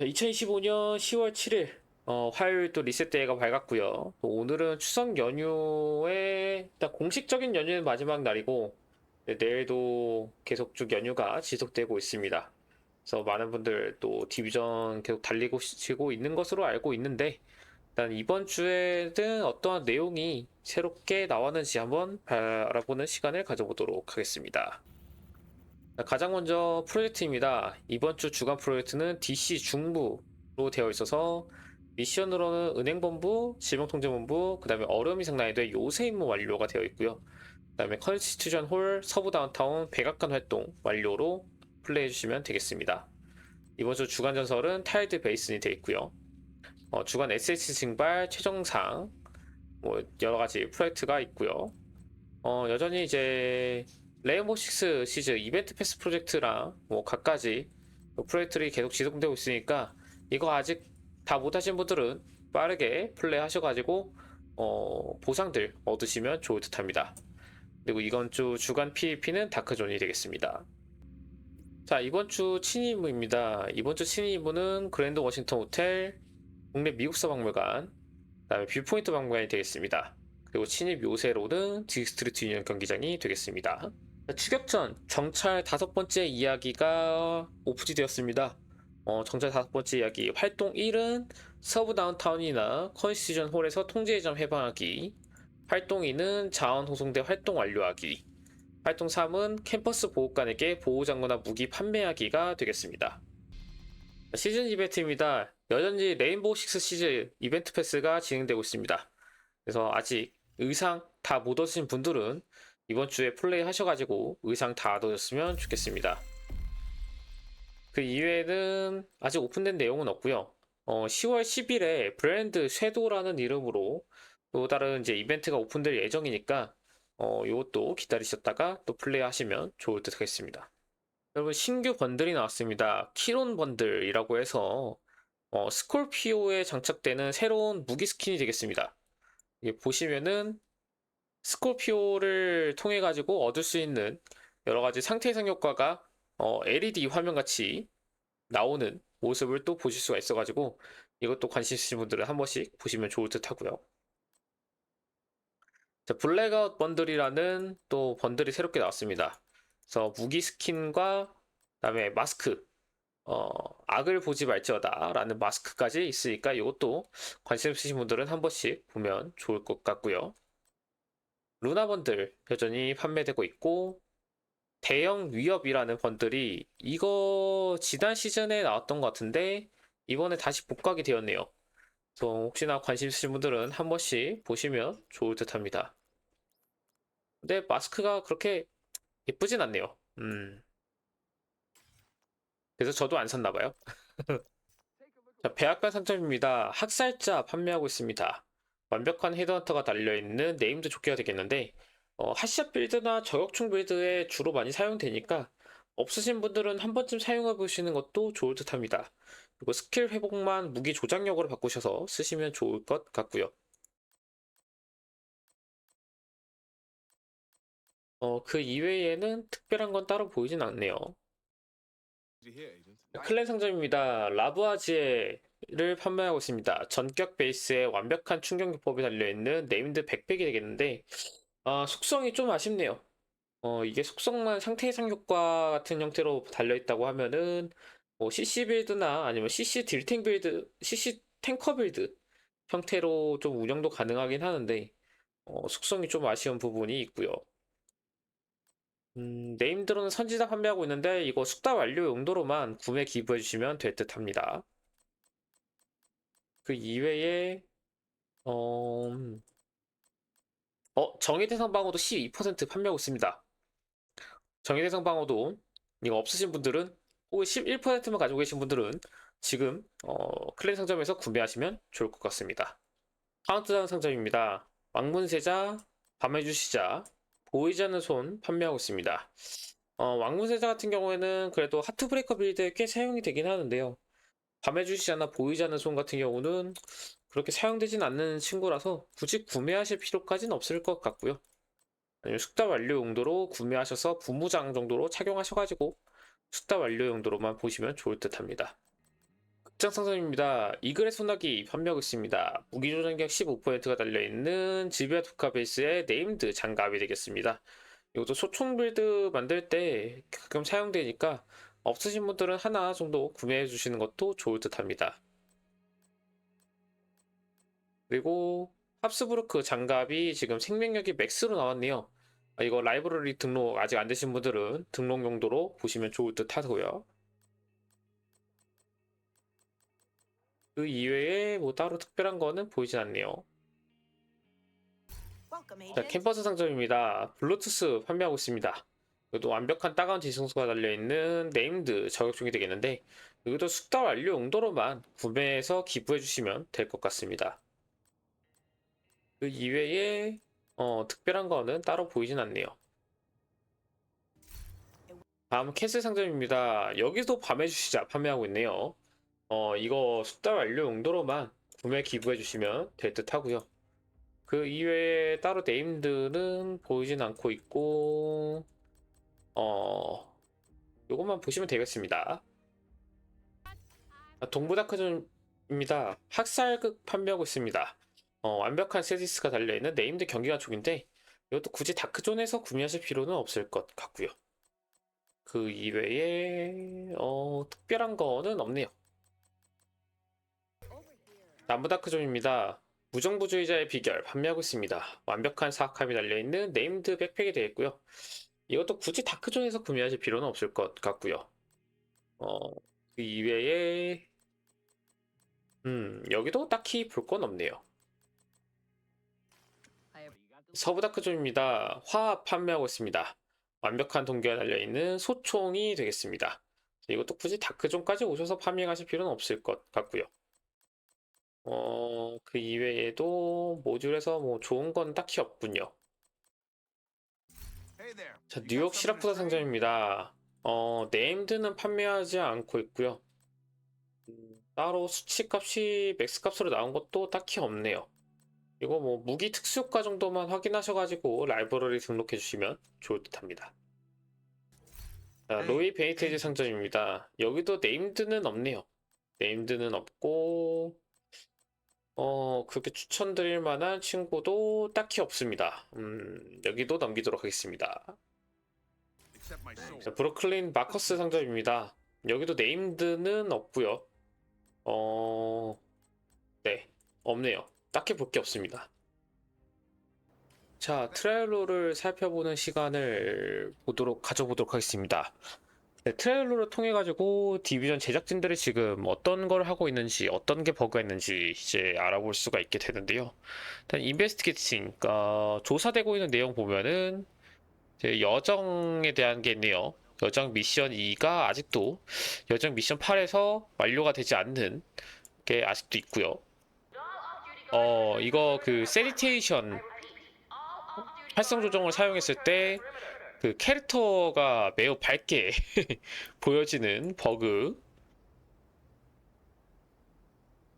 2025년 10월 7일 어, 화요일 또 리셋 데이가 밝았고요. 또 오늘은 추석 연휴의 일단 공식적인 연휴는 마지막 날이고 네, 내일도 계속 쭉 연휴가 지속되고 있습니다. 그래서 많은 분들 또 디비전 계속 달리고 시고 있는 것으로 알고 있는데 일단 이번 주에는 어떠한 내용이 새롭게 나왔는지 한번 알아보는 시간을 가져보도록 하겠습니다. 가장 먼저 프로젝트입니다. 이번 주 주간 프로젝트는 DC 중부로 되어 있어서 미션으로는 은행본부, 지명통제본부, 그 다음에 얼음이 상난이도의 요새 임무 완료가 되어 있고요. 그 다음에 컨스티튜션 홀, 서부 다운타운, 백악관 활동 완료로 플레이해 주시면 되겠습니다. 이번 주 주간 전설은 타일드 베이슨이 되어 있고요. 어, 주간 SH 증발, 최정상, 뭐 여러 가지 프로젝트가 있고요. 어, 여전히 이제 레인보우 식스 시즈 이벤트 패스 프로젝트랑 뭐 각가지 프로젝트들이 계속 지속되고 있으니까 이거 아직 다 못하신 분들은 빠르게 플레이 하셔가지고 어, 보상들 얻으시면 좋을 듯합니다. 그리고 이번 주 주간 PVP는 다크존이 되겠습니다. 자 이번 주 친위 임무입니다. 이번 주 친위 임무는 그랜드 워싱턴 호텔, 국내 미국서 박물관, 그다음에 뷰포인트 박물관이 되겠습니다. 그리고 친입 요새로는 디스트리트 유니언 경기장이 되겠습니다. 추격 전 정찰 다섯 번째 이야기가 오프지 되었습니다. 어, 정찰 다섯 번째 이야기 활동 1은 서브 다운타운이나 컨시전 홀에서 통제점 해방하기 활동 2는 자원 호송대 활동 완료하기 활동 3은 캠퍼스 보호관에게 보호장구나 무기 판매하기가 되겠습니다. 시즌 이벤트입니다. 여전히 레인보우 식스 시즌 이벤트 패스가 진행되고 있습니다. 그래서 아직 의상 다 못 얻으신 분들은 이번 주에 플레이 하셔가지고 의상 다 얻으셨으면 좋겠습니다. 그 이외에는 아직 오픈된 내용은 없고요. 어, 10월 10일에 브랜드 섀도우라는 이름으로 또 다른 이제 이벤트가 오픈될 예정이니까 어, 이것도 기다리셨다가 또 플레이 하시면 좋을 듯 하겠습니다. 여러분 신규 번들이 나왔습니다. 키론 번들이라고 해서 어, 스콜피오에 장착되는 새로운 무기 스킨이 되겠습니다. 보시면은 스콜피오를 통해 가지고 얻을 수 있는 여러 가지 상태 이상 효과가 어, LED 화면 같이 나오는 모습을 또 보실 수가 있어 가지고 이것도 관심 있으신 분들은 한 번씩 보시면 좋을 듯 하고요. 자, 블랙아웃 번들이라는 또 번들이 새롭게 나왔습니다. 그래서 무기 스킨과 그다음에 마스크 어, 악을 보지 말지어다 라는 마스크까지 있으니까 이것도 관심 있으신 분들은 한 번씩 보면 좋을 것 같고요. 루나 번들 여전히 판매되고 있고 대형 위협이라는 번들이 이거 지난 시즌에 나왔던 것 같은데 이번에 다시 복각이 되었네요. 그래서 혹시나 관심 있으신 분들은 한 번씩 보시면 좋을 듯 합니다. 근데 마스크가 그렇게 예쁘진 않네요. 음. 그래서 저도 안 샀나 봐요. 자, 백악관 상점입니다. 학살자 판매하고 있습니다. 완벽한 헤드헌터가 달려있는 네임드 조끼가 되겠는데 어, 핫샷 빌드나 저격총 빌드에 주로 많이 사용되니까 없으신 분들은 한 번쯤 사용해 보시는 것도 좋을 듯 합니다. 그리고 스킬 회복만 무기 조작력으로 바꾸셔서 쓰시면 좋을 것 같고요. 어, 그 이외에는 특별한 건 따로 보이진 않네요. 클랜 상점입니다. 라브아지에 를 판매하고 있습니다. 전격 베이스에 완벽한 충격 기법이 달려있는 네임드 백팩이 되겠는데 아, 속성이 좀 아쉽네요. 어, 이게 속성만 상태 이상 효과 같은 형태로 달려있다고 하면은 뭐 CC 빌드나 아니면 CC 딜탱 빌드, CC 탱커 빌드 형태로 좀 운영도 가능하긴 하는데 어, 속성이 좀 아쉬운 부분이 있고요. 음, 네임드로는 선지자 판매하고 있는데 이거 숙달 완료 용도로만 구매 기부해 주시면 될 듯 합니다. 그 이외에 어, 음, 어, 정의대상 방어도 12% 판매하고 있습니다. 정의대상 방어도 이거 없으신 분들은 혹은 11%만 가지고 계신 분들은 지금 어, 클랜 상점에서 구매하시면 좋을 것 같습니다. 카운트다운 상점입니다. 왕문세자, 밤의 주시자, 보이지 않는 손 판매하고 있습니다. 어, 왕문세자 같은 경우에는 그래도 하트브레이커 빌드에 꽤 사용이 되긴 하는데요. 밤의 주시자나 보이지 않는 손 같은 경우는 그렇게 사용되진 않는 친구라서 굳이 구매하실 필요까지는 없을 것 같고요. 아니면 숙달 완료 용도로 구매하셔서 부무장 정도로 착용하셔가지고 숙달 완료 용도로만 보시면 좋을 듯 합니다. 입장 상점입니다. 이글의 소나기 판매하고 있습니다. 무기 조작력 15%가 달려있는 지비아 두카 베이스의 네임드 장갑이 되겠습니다. 이것도 소총 빌드 만들 때 가끔 사용되니까 없으신 분들은 하나 정도 구매해 주시는 것도 좋을 듯 합니다. 그리고 합스부르크 장갑이 지금 생명력이 맥스로 나왔네요. 아, 이거 라이브러리 등록 아직 안 되신 분들은 등록 용도로 보시면 좋을 듯 하고요. 그 이외에 뭐 따로 특별한 거는 보이진 않네요. 자, 캠퍼스 상점입니다. 블루투스 판매하고 있습니다. 이것도 완벽한 따가운 지성수가 달려있는 네임드 저격총이 되겠는데 이것도 숙달 완료 용도로만 구매해서 기부해 주시면 될 것 같습니다. 그 이외에 어, 특별한 거는 따로 보이진 않네요. 다음 캐슬 상점입니다. 여기도 밤의 주시자 판매하고 있네요. 어, 이거 숙달 완료 용도로만 구매 기부해 주시면 될 듯 하고요. 그 이외에 따로 네임드는 보이진 않고 있고, 어, 요것만 보시면 되겠습니다. 아, 동부다크존입니다. 학살극 판매하고 있습니다. 어, 완벽한 세디스가 달려있는 네임드 경기가 족인데, 이것도 굳이 다크존에서 구매하실 필요는 없을 것 같고요. 그 이외에, 어, 특별한 거는 없네요. 남부다크존입니다. 무정부주의자의 비결 판매하고 있습니다. 완벽한 사악함이 달려있는 네임드 백팩이 되겠고요. 이것도 굳이 다크존에서 구매하실 필요는 없을 것 같고요. 어, 그 이외에 음, 여기도 딱히 볼 건 없네요. 서부 다크존입니다. 화합 판매하고 있습니다. 완벽한 동기가 달려있는 소총이 되겠습니다. 이것도 굳이 다크존까지 오셔서 파밍하실 필요는 없을 것 같고요. 어, 그 이외에도 모듈에서 뭐 좋은 건 딱히 없군요. 자, 뉴욕 시라쿠사 상점입니다. 어, 네임드는 판매하지 않고 있고요. 음, 따로 수치값이 맥스값으로 나온 것도 딱히 없네요. 이거 뭐 무기 특수효과 정도만 확인하셔가지고 라이브러리 등록해 주시면 좋을 듯 합니다. 자, 로이 베이테이즈 상점입니다. 여기도 네임드는 없네요. 네임드는 없고 어, 그렇게 추천드릴 만한 친구도 딱히 없습니다. 음, 여기도 넘기도록 하겠습니다. 자, 브루클린 마커스 상점입니다. 여기도 네임드는 없고요. 어, 네, 없네요. 딱히 볼 게 없습니다. 자, 트라이얼로를 살펴보는 시간을 보도록 가져보도록 하겠습니다. 네, 트레일러를 통해 가지고 디비전 제작진들이 지금 어떤 걸 하고 있는지 어떤 게 버그가 있는지 이제 알아볼 수가 있게 되는데요. 일단 인베스티게이팅, 그러니까 조사되고 있는 내용 보면은 여정에 대한 게 있네요. 여정 미션 2가 아직도 여정 미션 8에서 완료가 되지 않는 게 아직도 있고요. 어, 이거 그 세리테이션 활성 조정을 사용했을 때 그 캐릭터가 매우 밝게 보여지는 버그.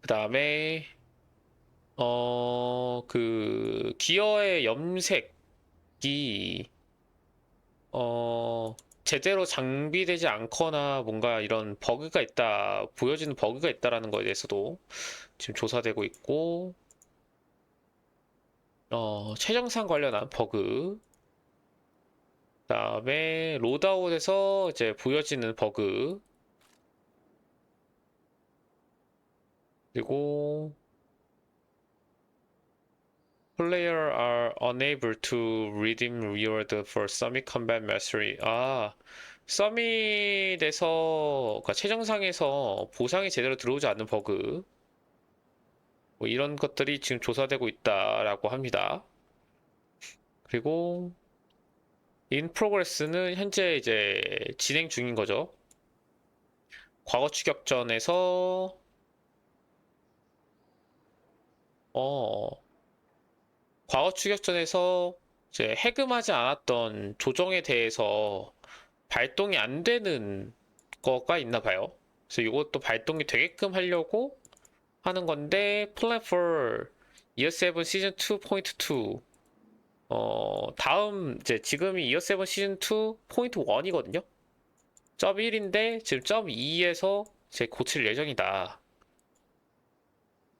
그 다음에, 어, 그, 기어의 염색이, 어, 제대로 장비되지 않거나 뭔가 이런 버그가 있다, 보여지는 버그가 있다라는 거에 대해서도 지금 조사되고 있고, 어, 최정상 관련한 버그, 그 다음에 로드아웃에서 이제 보여지는 버그 그리고 Player are unable to redeem reward for Summit Combat Mastery. 아, 서밋에서 그러니까 최정상에서 보상이 제대로 들어오지 않는 버그 뭐 이런 것들이 지금 조사되고 있다라고 합니다. 그리고 인 프로그레스는 현재 이제 진행 중인 거죠. 과거 추격전에서 어 과거 추격전에서 이제 해금하지 않았던 조정에 대해서 발동이 안 되는 거가 있나 봐요. 그래서 이것도 발동이 되게끔 하려고 하는 건데 플랫 4 이어 7 시즌 2.2 어, 다음, 이제 지금이 이어 세븐 시즌 2 포인트 1이거든요? 점 1인데 지금 점 2에서 이제 고칠 예정이다.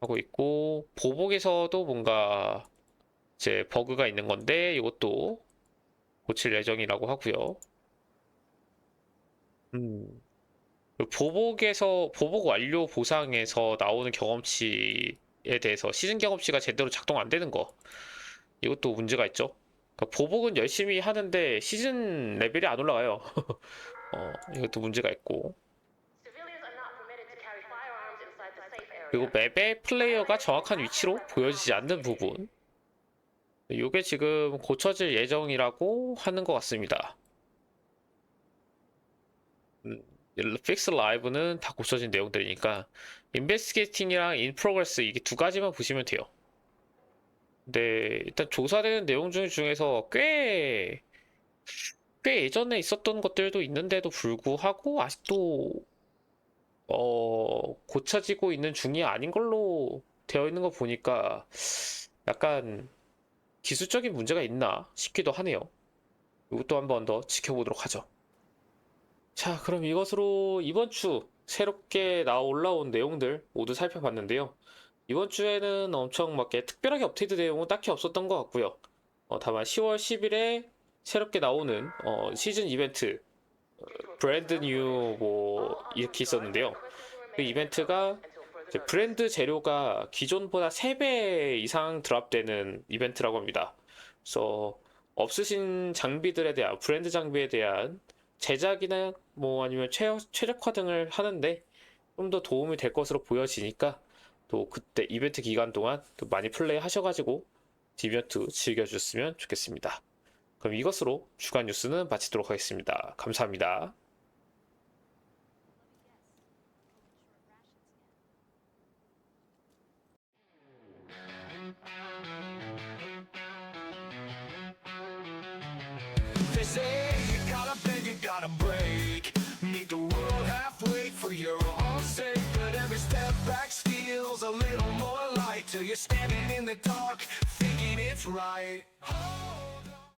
하고 있고 보복에서도 뭔가 이제 버그가 있는 건데 이것도 고칠 예정이라고 하고요. 음. 그 보복에서 보복 완료 보상에서 나오는 경험치에 대해서 시즌 경험치가 제대로 작동 안 되는 거 이것도 문제가 있죠. 그러니까 보복은 열심히 하는데 시즌 레벨이 안 올라가요. 어, 이것도 문제가 있고. 그리고 맵에 플레이어가 정확한 위치로 보여지지 않는 부분 이게 지금 고쳐질 예정이라고 하는 것 같습니다. 음, 픽스 라이브는 다 고쳐진 내용들이니까 인베스티게이팅이랑 인 프로그레스 이게 두 가지만 보시면 돼요. 근데 일단 조사되는 내용 중 중에서 꽤, 꽤 예전에 있었던 것들도 있는데도 불구하고 아직도 어, 고쳐지고 있는 중이 아닌 걸로 되어 있는 거 보니까 약간 기술적인 문제가 있나 싶기도 하네요. 이것도 한번 더 지켜보도록 하죠. 자, 그럼 이것으로 이번 주 새롭게 나와 올라온 내용들 모두 살펴봤는데요. 이번 주에는 엄청 막 이렇게 특별하게 업데이트 내용은 딱히 없었던 것 같고요. 어, 다만 10월 10일에 새롭게 나오는 어, 시즌 이벤트 브랜드 뉴 뭐 이렇게 있었는데요. 그 이벤트가 브랜드 재료가 기존보다 3배 이상 드랍되는 이벤트라고 합니다. 그래서 없으신 장비들에 대한 브랜드 장비에 대한 제작이나 뭐 아니면 최, 최적화 등을 하는데 좀 더 도움이 될 것으로 보여지니까 또 그때 이벤트 기간 동안 또 많이 플레이 하셔가지고 디비언트 즐겨주셨으면 좋겠습니다. 그럼 이것으로 주간 뉴스는 마치도록 하겠습니다. 감사합니다. Say right.